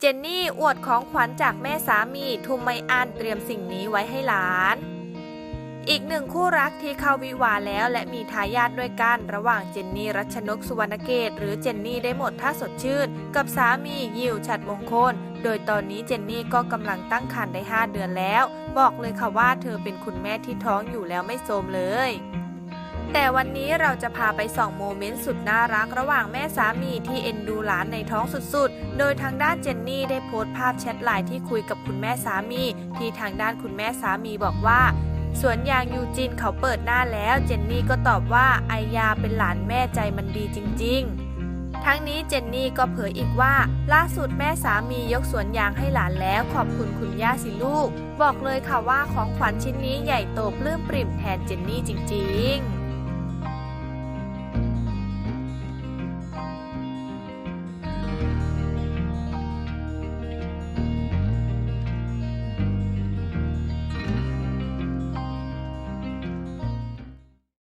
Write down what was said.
เจนนี่อวดของขวัญจากแม่สามีทุมไมอันเตรียมสิ่งนี้ไว้ให้หลาน อีกหนึ่งคู่รักที่เข้าวิวาแล้วและมีทายาทด้วยกัน ระหว่างเจนนี่รัชนกสุวรรณเกตหรือเจนนี่ได้หมดท่าสดชื่น กับสามียิวฉัดมงคล โดยตอนนี้เจนนี่ก็กำลังตั้งครรภ์ได้ 5 เดือนแล้ว บอกเลยค่ะว่าเธอเป็นคุณแม่ที่ท้องอยู่แล้วไม่โทมเลย แต่วันนี้เราจะพาไปส่องโมเมนต์สุดน่ารักระหว่างแม่สามีที่เอ็นดูหลานในท้องสุดๆ โดยทางด้านเจนนี่ได้โพสต์ภาพแชทไลน์ที่คุยกับคุณแม่สามี ที่ทางด้านคุณแม่สามีบอกว่าสวนยางยูจินเขาเปิดหน้าแล้ว เจนนี่ก็ตอบว่าไอยาเป็นหลานแม่ใจมันดีจริง ๆทั้งนี้เจนนี่ก็เผยอีกว่า ล่าสุดแม่สามียกสวนยางให้หลานแล้วขอบคุณคุณย่าสิลูก บอกเลยค่ะว่าของขวัญชิ้นนี้ใหญ่โตปลื้มปริ่มแทนเจนนี่จริง ๆ